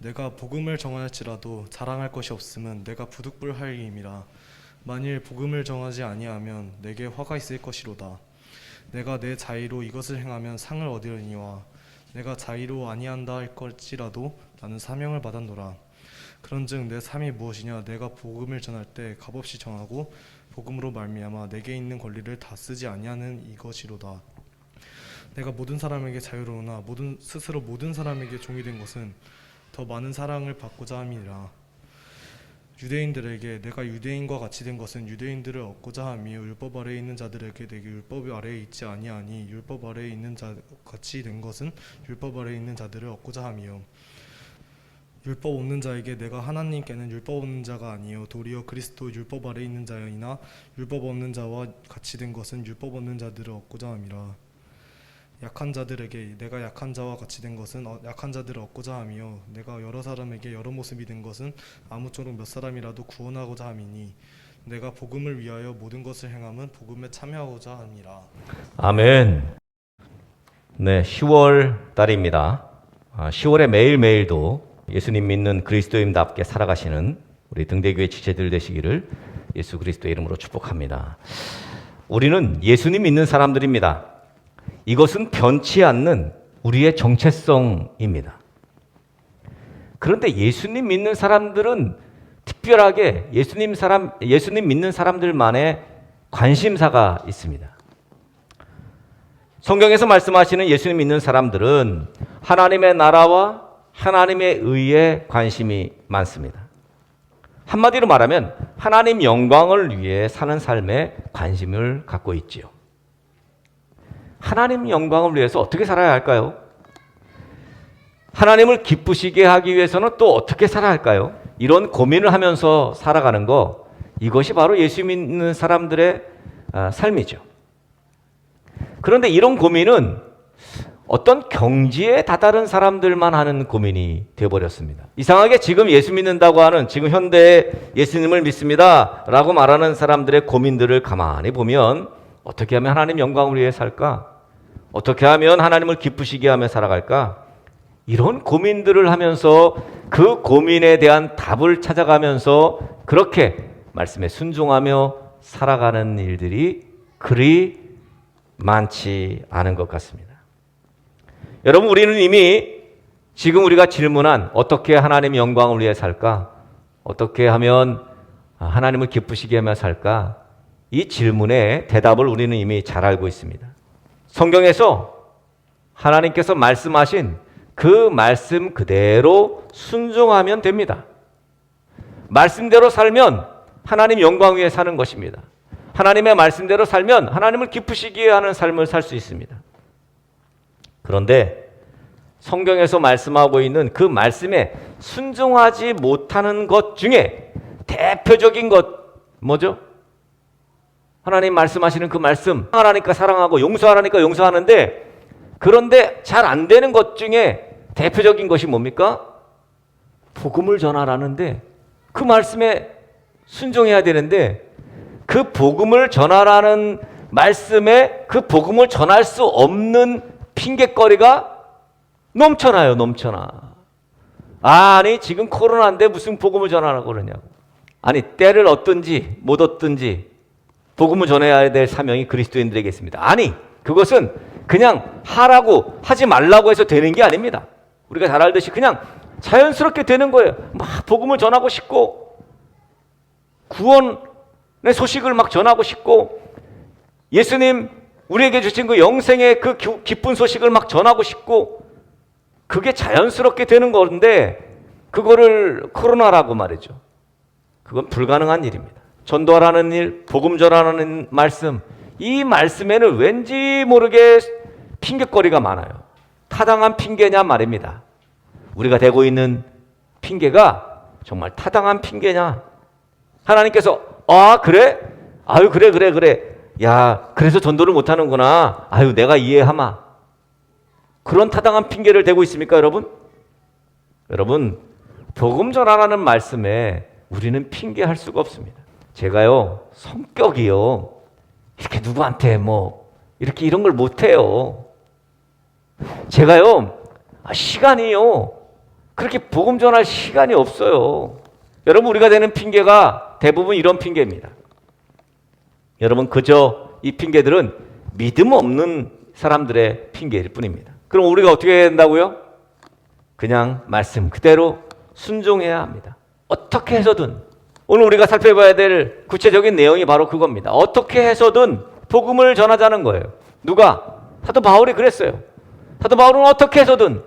내가 복음을 정할지라도 자랑할 것이 없음은 내가 부득불할 임이라. 만일 복음을 정하지 아니하면 내게 화가 있을 것이로다. 내가 내 자의로 이것을 행하면 상을 얻으려니와 내가 자의로 아니한다 할 것이라도 나는 사명을 받았노라. 그런즉 내 삶이 무엇이냐? 내가 복음을 전할 때 값없이 정하고 복음으로 말미암아 내게 있는 권리를 다 쓰지 아니하는 이것이로다. 내가 모든 사람에게 자유로우나 모든 스스로 모든 사람에게 종이 된 것은 더 많은 사랑을 받고자 함이라. 유대인들에게 내가 유대인과 같이 된 것은 유대인들을 얻고자 함이 율법 아래에 있는 자들에게 내게 율법 아래에 있지 아니하니 율법 아래에 있는 자 같이 된 것은 율법 아래에 있는 자들을 얻고자 함이요 율법 없는 자에게 내가 하나님께는 율법 없는 자가 아니요 도리어 그리스도 율법 아래에 있는 자이나 율법 없는 자와 같이 된 것은 율법 없는 자들을 얻고자 함이라 약한 자들에게 내가 약한 자와 같이 된 것은 어- 약한 자들을 얻고자 함이요 내가 여러 사람에게 여러 모습이 된 것은 아무쪼록 몇 사람이라도 구원하고자 함이니 내가 복음을 위하여 모든 것을 행함은 복음에 참여하고자 함이라 아멘. 네, 10월 달입니다. 아, 10월에 매일매일도 예수님 믿는 그리스도인답게 살아가시는 우리 등대교회 지체들 되시기를 예수 그리스도의 이름으로 축복합니다. 우리는 예수님 믿는 사람들입니다. 이것은 변치 않는 우리의 정체성입니다. 그런데 예수님 믿는 사람들은 특별하게 예수님 사람 예수님 믿는 사람들만의 관심사가 있습니다. 성경에서 말씀하시는 예수님 믿는 사람들은 하나님의 나라와 하나님의 의에 관심이 많습니다. 한마디로 말하면 하나님 영광을 위해 사는 삶에 관심을 갖고 있지요. 하나님 영광을 위해서 어떻게 살아야 할까요? 하나님을 기쁘시게 하기 위해서는 또 어떻게 살아야 할까요? 이런 고민을 하면서 살아가는 거 이것이 바로 예수 믿는 사람들의 아, 삶이죠. 그런데 이런 고민은 어떤 경지에 다다른 사람들만 하는 고민이 되어버렸습니다. 이상하게 지금 예수 믿는다고 하는 지금 현대에 예수님을 믿습니다 라고 말하는 사람들의 고민들을 가만히 보면 어떻게 하면 하나님 영광을 위해 살까? 어떻게 하면 하나님을 기쁘시게 하며 살아갈까? 이런 고민들을 하면서 그 고민에 대한 답을 찾아가면서 그렇게 말씀에 순종하며 살아가는 일들이 그리 많지 않은 것 같습니다. 여러분, 우리는 이미 지금 우리가 질문한 어떻게 하나님 영광을 위해 살까? 어떻게 하면 하나님을 기쁘시게 하며 살까? 이 질문에 대답을 우리는 이미 잘 알고 있습니다. 성경에서 하나님께서 말씀하신 그 말씀 그대로 순종하면 됩니다. 말씀대로 살면 하나님 영광 위에 사는 것입니다. 하나님의 말씀대로 살면 하나님을 기쁘시게 하는 삶을 살 수 있습니다. 그런데 성경에서 말씀하고 있는 그 말씀에 순종하지 못하는 것 중에 대표적인 것 뭐죠? 하나님 말씀하시는 그 말씀 사랑하니까 사랑하고 용서하라니까 용서하는데 그런데 잘 안 되는 것 중에 대표적인 것이 뭡니까? 복음을 전하라는데 그 말씀에 순종해야 되는데 그 복음을 전하라는 말씀에 그 복음을 전할 수 없는 핑계거리가 넘쳐나요, 넘쳐나. 아니, 지금 코로나인데 무슨 복음을 전하라고 그러냐고. 아니, 때를 얻든지 못 얻든지 복음을 전해야 될 사명이 그리스도인들에게 있습니다. 아니, 그것은 그냥 하라고 하지 말라고 해서 되는 게 아닙니다. 우리가 잘 알듯이 그냥 자연스럽게 되는 거예요. 막 복음을 전하고 싶고 구원의 소식을 막 전하고 싶고 예수님 우리에게 주신 그 영생의 그 기- 기쁜 소식을 막 전하고 싶고 그게 자연스럽게 되는 건데 그거를 코로나라고 말이죠. 그건 불가능한 일입니다. 전도하라는 일, 복음 전하라는 말씀, 이 말씀에는 왠지 모르게 핑계거리가 많아요. 타당한 핑계냐 말입니다. 우리가 대고 있는 핑계가 정말 타당한 핑계냐? 하나님께서 아 그래? 아유 그래 그래 그래. 야 그래서 전도를 못하는구나. 아유 내가 이해하마. 그런 타당한 핑계를 대고 있습니까, 여러분? 여러분 복음 전하라는 말씀에 우리는 핑계할 수가 없습니다. 제가요, 성격이요, 이렇게 누구한테 뭐, 이렇게 이런 걸 못해요. 제가요, 아, 시간이요, 그렇게 복음 전할 시간이 없어요. 여러분, 우리가 되는 핑계가 대부분 이런 핑계입니다. 여러분, 그저 이 핑계들은 믿음 없는 사람들의 핑계일 뿐입니다. 그럼 우리가 어떻게 해야 된다고요? 그냥 말씀 그대로 순종해야 합니다. 어떻게 해서든 오늘 우리가 살펴봐야 될 구체적인 내용이 바로 그겁니다. 어떻게 해서든 복음을 전하자는 거예요. 누가? 사도 바울이 그랬어요. 사도 바울은 어떻게 해서든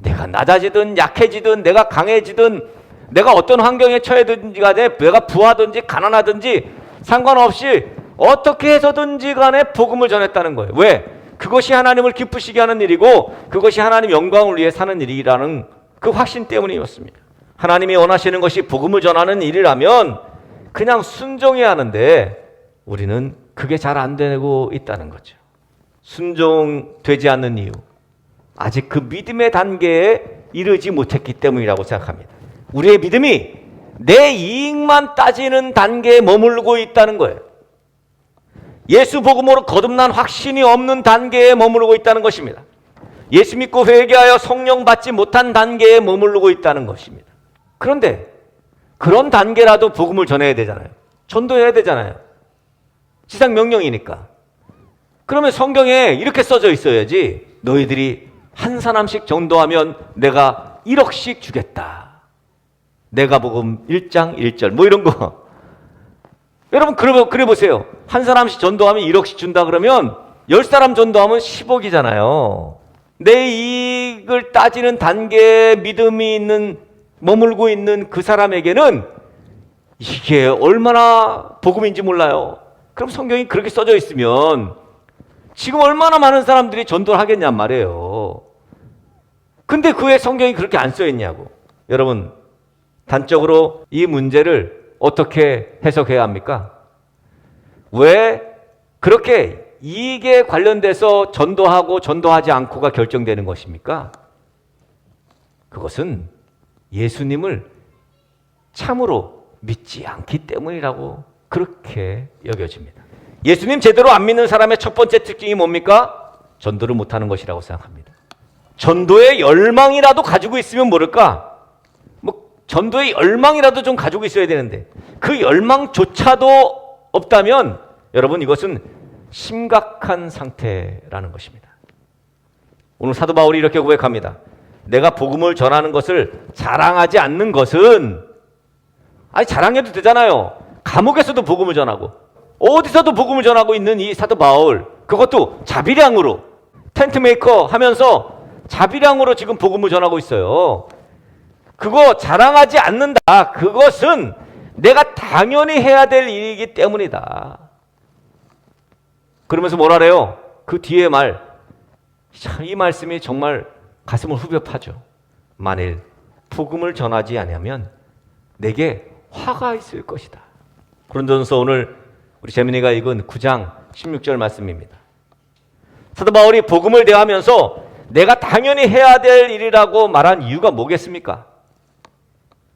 내가 낮아지든 약해지든 내가 강해지든 내가 어떤 환경에 처해든지 간에 내가 부하든지 가난하든지 상관없이 어떻게 해서든지 간에 복음을 전했다는 거예요. 왜? 그것이 하나님을 기쁘시게 하는 일이고 그것이 하나님 영광을 위해 사는 일이라는 그 확신 때문이었습니다. 하나님이 원하시는 것이 복음을 전하는 일이라면 그냥 순종해야 하는데 우리는 그게 잘 안 되고 있다는 거죠. 순종되지 않는 이유. 아직 그 믿음의 단계에 이르지 못했기 때문이라고 생각합니다. 우리의 믿음이 내 이익만 따지는 단계에 머무르고 있다는 거예요. 예수 복음으로 거듭난 확신이 없는 단계에 머무르고 있다는 것입니다. 예수 믿고 회개하여 성령 받지 못한 단계에 머무르고 있다는 것입니다. 그런데 그런 단계라도 복음을 전해야 되잖아요. 전도해야 되잖아요. 지상 명령이니까. 그러면 성경에 이렇게 써져 있어야지 너희들이 한 사람씩 전도하면 내가 1억씩 주겠다. 내가 복음 1장 1절 뭐 이런 거. 여러분 그래, 그래 보세요. 한 사람씩 전도하면 1억씩 준다 그러면 10사람 전도하면 10억이잖아요. 내 이익을 따지는 단계에 믿음이 있는 머물고 있는 그 사람에게는 이게 얼마나 복음인지 몰라요. 그럼 성경이 그렇게 써져 있으면 지금 얼마나 많은 사람들이 전도를 하겠냔 말이에요. 근데 그 왜 성경이 그렇게 안 써 있냐고. 여러분, 단적으로 이 문제를 어떻게 해석해야 합니까? 왜 그렇게 이익에 관련돼서 전도하고 전도하지 않고가 결정되는 것입니까? 그것은 예수님을 참으로 믿지 않기 때문이라고 그렇게 여겨집니다. 예수님 제대로 안 믿는 사람의 첫 번째 특징이 뭡니까? 전도를 못하는 것이라고 생각합니다. 전도의 열망이라도 가지고 있으면 모를까? 뭐 전도의 열망이라도 좀 가지고 있어야 되는데 그 열망조차도 없다면 여러분 이것은 심각한 상태라는 것입니다. 오늘 사도 바울이 이렇게 고백합니다. 내가 복음을 전하는 것을 자랑하지 않는 것은 아니 자랑해도 되잖아요. 감옥에서도 복음을 전하고 어디서도 복음을 전하고 있는 이 사도 바울 그것도 자비량으로 텐트 메이커 하면서 자비량으로 지금 복음을 전하고 있어요. 그거 자랑하지 않는다. 그것은 내가 당연히 해야 될 일이기 때문이다. 그러면서 뭐라 그래요? 그 뒤에 말, 참, 이 말씀이 정말 가슴을 후벼 파죠. 만일 복음을 전하지 않으면 내게 화가 있을 것이다. 고린도전서 오늘 우리 재민이가 읽은 9장 16절 말씀입니다. 사도 바울이 복음을 대하면서 내가 당연히 해야 될 일이라고 말한 이유가 뭐겠습니까?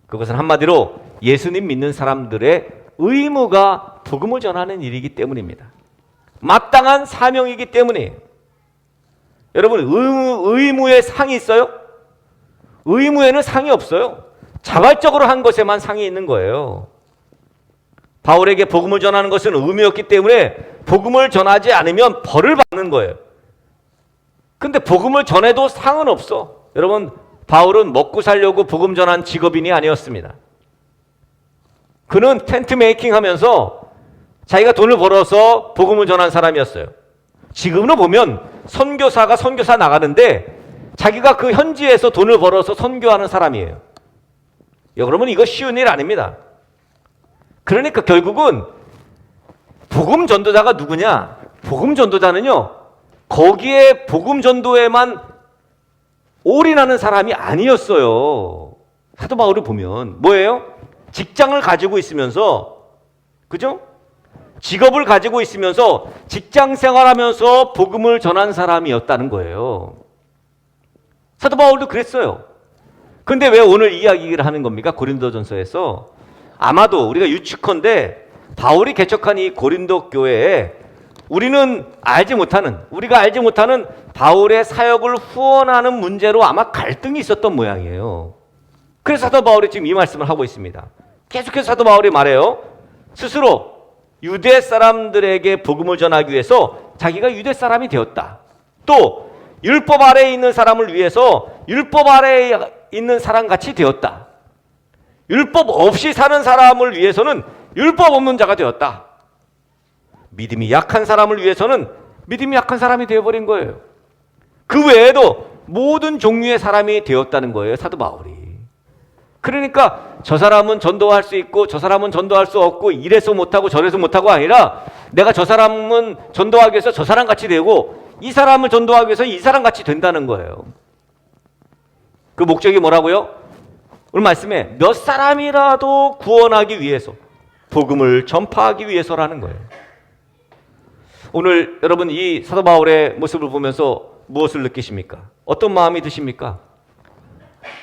그것은 한마디로 예수님 믿는 사람들의 의무가 복음을 전하는 일이기 때문입니다. 마땅한 사명이기 때문이에요. 여러분 의무, 의무에 상이 있어요? 의무에는 상이 없어요. 자발적으로 한 것에만 상이 있는 거예요. 바울에게 복음을 전하는 것은 의무였기 때문에 복음을 전하지 않으면 벌을 받는 거예요. 근데 복음을 전해도 상은 없어. 여러분, 바울은 먹고 살려고 복음 전한 직업인이 아니었습니다. 그는 텐트 메이킹 하면서 자기가 돈을 벌어서 복음을 전한 사람이었어요. 지금으로 보면 선교사가 선교사 나가는데 자기가 그 현지에서 돈을 벌어서 선교하는 사람이에요. 여러분 이거 쉬운 일 아닙니다. 그러니까 결국은 복음 전도자가 누구냐? 복음 전도자는요. 거기에 복음 전도에만 올인하는 사람이 아니었어요. 사도 바울을 보면 뭐예요? 직장을 가지고 있으면서 그죠? 직업을 가지고 있으면서 직장 생활하면서 복음을 전한 사람이었다는 거예요. 사도 바울도 그랬어요. 근데 왜 오늘 이야기를 하는 겁니까? 고린도전서에서 아마도 우리가 유축컨대 바울이 개척한 이 고린도 교회에 우리는 알지 못하는 우리가 알지 못하는 바울의 사역을 후원하는 문제로 아마 갈등이 있었던 모양이에요. 그래서 사도 바울이 지금 이 말씀을 하고 있습니다. 계속해서 사도 바울이 말해요. 스스로 유대 사람들에게 복음을 전하기 위해서 자기가 유대 사람이 되었다. 또 율법 아래에 있는 사람을 위해서 율법 아래에 있는 사람 같이 되었다. 율법 없이 사는 사람을 위해서는 율법 없는 자가 되었다. 믿음이 약한 사람을 위해서는 믿음이 약한 사람이 되어버린 거예요. 그 외에도 모든 종류의 사람이 되었다는 거예요, 사도 바울이. 그러니까 저 사람은 전도할 수 있고 저 사람은 전도할 수 없고 이래서 못하고 저래서 못하고 아니라 내가 저 사람은 전도하기 위해서 저 사람 같이 되고 이 사람을 전도하기 위해서 이 사람 같이 된다는 거예요. 그 목적이 뭐라고요? 오늘 말씀에 몇 사람이라도 구원하기 위해서 복음을 전파하기 위해서라는 거예요. 오늘 여러분 이 사도 바울의 모습을 보면서 무엇을 느끼십니까? 어떤 마음이 드십니까?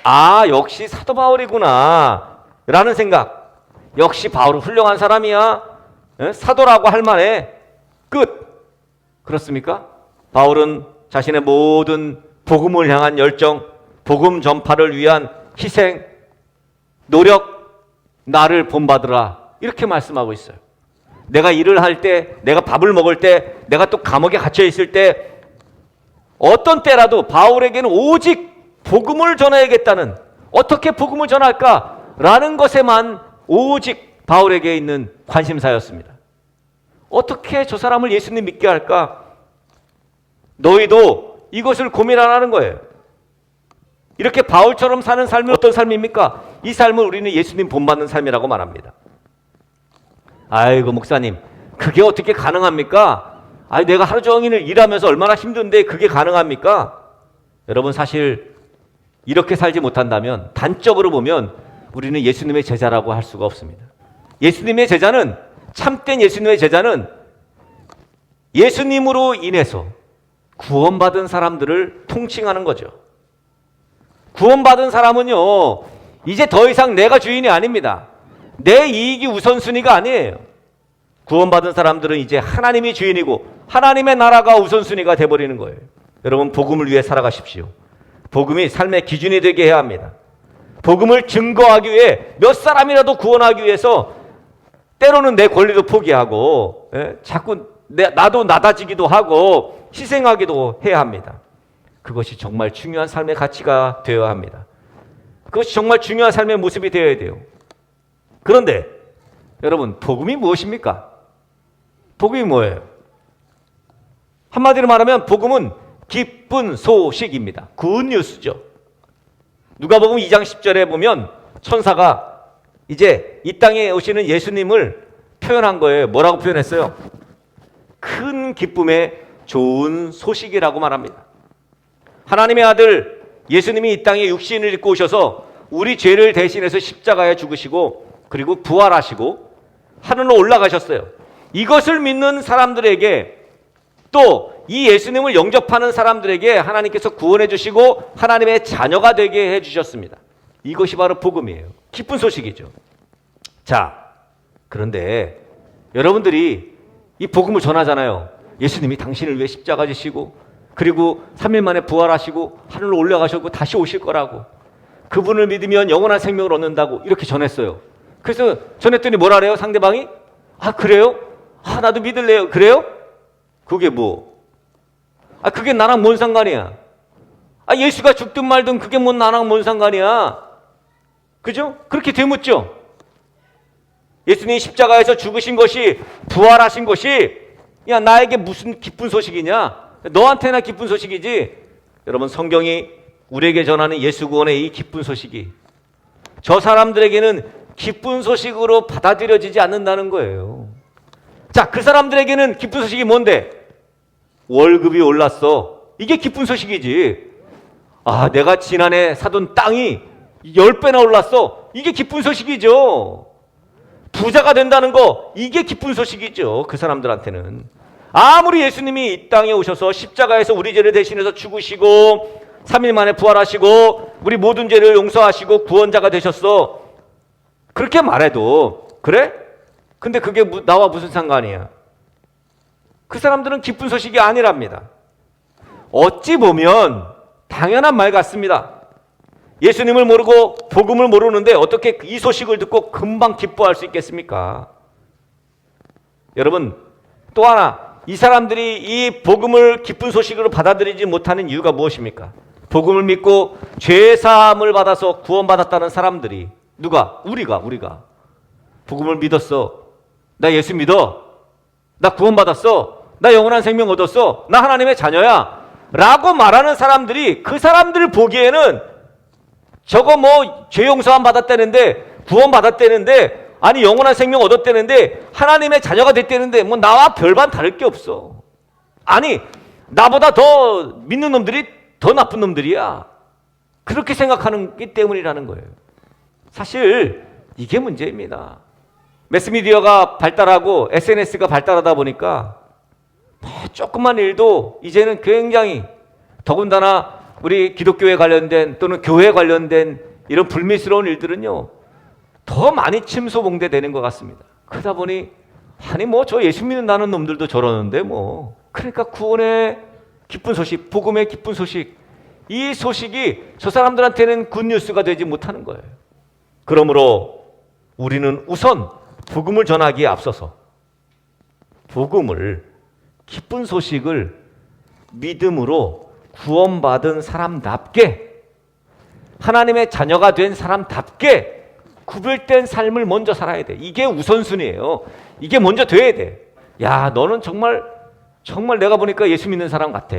아, 역시 사도 바울이구나. 라는 생각. 역시 바울은 훌륭한 사람이야. 예? 사도라고 할 만해. 끝. 그렇습니까? 바울은 자신의 모든 복음을 향한 열정, 복음 전파를 위한 희생, 노력, 나를 본받으라. 이렇게 말씀하고 있어요. 내가 일을 할 때, 내가 밥을 먹을 때, 내가 또 감옥에 갇혀 있을 때, 어떤 때라도 바울에게는 오직 복음을 전해야겠다는 어떻게 복음을 전할까라는 것에만 오직 바울에게 있는 관심사였습니다. 어떻게 저 사람을 예수님 믿게 할까? 너희도 이것을 고민 안 하는 거예요. 이렇게 바울처럼 사는 삶이 어떤 삶입니까? 이 삶을 우리는 예수님 본받는 삶이라고 말합니다. 아이고 목사님, 그게 어떻게 가능합니까? 아니 내가 하루 종일 일하면서 얼마나 힘든데 그게 가능합니까? 여러분 사실 이렇게 살지 못한다면 단적으로 보면 우리는 예수님의 제자라고 할 수가 없습니다. 예수님의 제자는 참된 예수님의 제자는 예수님으로 인해서 구원받은 사람들을 통칭하는 거죠. 구원받은 사람은요, 이제 더 이상 내가 주인이 아닙니다. 내 이익이 우선순위가 아니에요. 구원받은 사람들은 이제 하나님이 주인이고 하나님의 나라가 우선순위가 돼버리는 거예요. 여러분, 복음을 위해 살아가십시오. 복음이 삶의 기준이 되게 해야 합니다. 복음을 증거하기 위해 몇 사람이라도 구원하기 위해서 때로는 내 권리도 포기하고 예? 자꾸 내, 나도 나다지기도 하고 희생하기도 해야 합니다. 그것이 정말 중요한 삶의 가치가 되어야 합니다. 그것이 정말 중요한 삶의 모습이 되어야 돼요. 그런데 여러분 복음이 무엇입니까? 복음이 뭐예요? 한마디로 말하면 복음은 기쁜 소식입니다. 굿뉴스죠. 누가복음 2장 10절에 보면 천사가 이제 이 땅에 오시는 예수님을 표현한 거예요. 뭐라고 표현했어요? 큰 기쁨의 좋은 소식이라고 말합니다. 하나님의 아들 예수님이 이 땅에 육신을 입고 오셔서 우리 죄를 대신해서 십자가에 죽으시고 그리고 부활하시고 하늘로 올라가셨어요. 이것을 믿는 사람들에게 또 이 예수님을 영접하는 사람들에게 하나님께서 구원해 주시고 하나님의 자녀가 되게 해 주셨습니다. 이것이 바로 복음이에요. 기쁜 소식이죠. 자, 그런데 여러분들이 이 복음을 전하잖아요. 예수님이 당신을 위해 십자가 지시고 그리고 3일 만에 부활하시고 하늘로 올라가셨고 다시 오실 거라고. 그분을 믿으면 영원한 생명을 얻는다고 이렇게 전했어요. 그래서 전했더니 뭐라 그래요? 상대방이? 아, 그래요? 아, 나도 믿을래요. 그래요? 그게 뭐? 아, 그게 나랑 뭔 상관이야? 아, 예수가 죽든 말든 그게 뭔 나랑 뭔 상관이야? 그죠? 그렇게 되묻죠? 예수님이 십자가에서 죽으신 것이 부활하신 것이 야 나에게 무슨 기쁜 소식이냐? 너한테나 기쁜 소식이지. 여러분 성경이 우리에게 전하는 예수 구원의 이 기쁜 소식이 저 사람들에게는 기쁜 소식으로 받아들여지지 않는다는 거예요. 자, 그 사람들에게는 기쁜 소식이 뭔데? 월급이 올랐어. 이게 기쁜 소식이지. 아, 내가 지난해 사둔 땅이 10배나 올랐어. 이게 기쁜 소식이죠. 부자가 된다는 거, 이게 기쁜 소식이죠. 그 사람들한테는. 아무리 예수님이 이 땅에 오셔서 십자가에서 우리 죄를 대신해서 죽으시고, 3일 만에 부활하시고, 우리 모든 죄를 용서하시고, 구원자가 되셨어. 그렇게 말해도, 그래? 근데 그게 무- 나와 무슨 상관이야? 그 사람들은 기쁜 소식이 아니랍니다. 어찌 보면 당연한 말 같습니다. 예수님을 모르고 복음을 모르는데 어떻게 이 소식을 듣고 금방 기뻐할 수 있겠습니까? 여러분, 또 하나, 이 사람들이 이 복음을 기쁜 소식으로 받아들이지 못하는 이유가 무엇입니까? 복음을 믿고 죄 사함을 받아서 구원받았다는 사람들이 누가? 우리가 우리가 복음을 믿었어. 나 예수 믿어. 나 구원받았어. 나 영원한 생명 얻었어. 나 하나님의 자녀야. 라고 말하는 사람들이 그 사람들 보기에는 저거 뭐 죄 용서함 받았다는데 구원 받았다는데 아니 영원한 생명 얻었다는데 하나님의 자녀가 됐다는데 뭐 나와 별반 다를 게 없어. 아니 나보다 더 믿는 놈들이 더 나쁜 놈들이야. 그렇게 생각하는 게 때문이라는 거예요. 사실 이게 문제입니다. 매스미디어가 발달하고 SNS가 발달하다 보니까 뭐 조그만 일도 이제는 굉장히 더군다나 우리 기독교에 관련된 또는 교회 관련된 이런 불미스러운 일들은요 더 많이 침소봉대되는 것 같습니다. 그러다 보니 아니 뭐 저 예수 믿는다는 놈들도 저러는데 뭐 그러니까 구원의 기쁜 소식, 복음의 기쁜 소식 이 소식이 저 사람들한테는 굿뉴스가 되지 못하는 거예요. 그러므로 우리는 우선 복음을 전하기에 앞서서 복음을 기쁜 소식을 믿음으로 구원받은 사람답게 하나님의 자녀가 된 사람답게 구별된 삶을 먼저 살아야 돼. 이게 우선순위예요. 이게 먼저 돼야 돼. 야, 너는 정말 정말 내가 보니까 예수 믿는 사람 같아.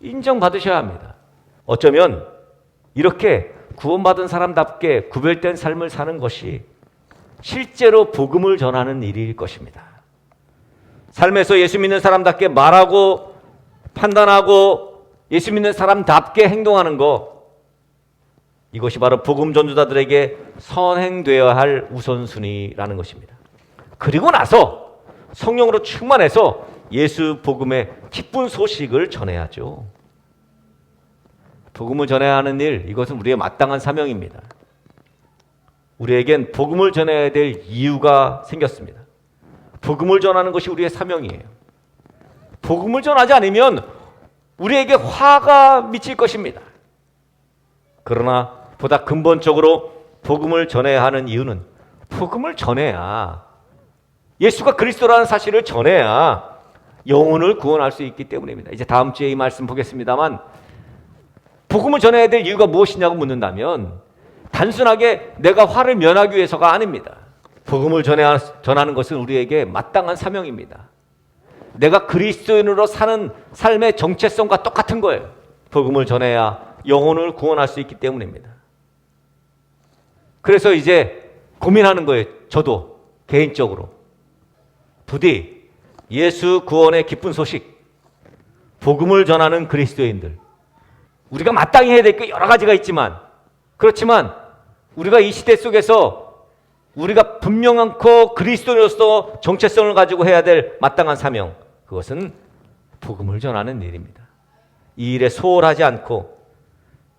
인정받으셔야 합니다. 어쩌면 이렇게 구원받은 사람답게 구별된 삶을 사는 것이 실제로 복음을 전하는 일일 것입니다. 삶에서 예수 믿는 사람답게 말하고 판단하고 예수 믿는 사람답게 행동하는 것 이것이 바로 복음 전도자들에게 선행되어야 할 우선순위라는 것입니다. 그리고 나서 성령으로 충만해서 예수 복음의 기쁜 소식을 전해야죠. 복음을 전해야 하는 일 이것은 우리의 마땅한 사명입니다. 우리에겐 복음을 전해야 될 이유가 생겼습니다. 복음을 전하는 것이 우리의 사명이에요. 복음을 전하지 않으면 우리에게 화가 미칠 것입니다. 그러나 보다 근본적으로 복음을 전해야 하는 이유는 복음을 전해야 예수가 그리스도라는 사실을 전해야 영혼을 구원할 수 있기 때문입니다. 이제 다음 주에 이 말씀 보겠습니다만 복음을 전해야 될 이유가 무엇이냐고 묻는다면 단순하게 내가 화를 면하기 위해서가 아닙니다. 복음을 전하는 것은 우리에게 마땅한 사명입니다. 내가 그리스도인으로 사는 삶의 정체성과 똑같은 거예요. 복음을 전해야 영혼을 구원할 수 있기 때문입니다. 그래서 이제 고민하는 거예요. 저도 개인적으로. 부디 예수 구원의 기쁜 소식, 복음을 전하는 그리스도인들. 우리가 마땅히 해야 될 게 여러 가지가 있지만, 그렇지만 우리가 이 시대 속에서 우리가 분명한고 그리스도로서 정체성을 가지고 해야 될 마땅한 사명, 그것은 복음을 전하는 일입니다. 이 일에 소홀하지 않고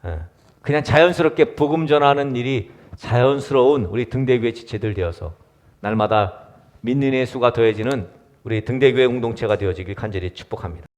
예, 그냥 자연스럽게 복음 전하는 일이 자연스러운 우리 등대교회 지체들 되어서 날마다 믿는 이의 수가 더해지는 우리 등대교회 공동체가 되어지길 간절히 축복합니다.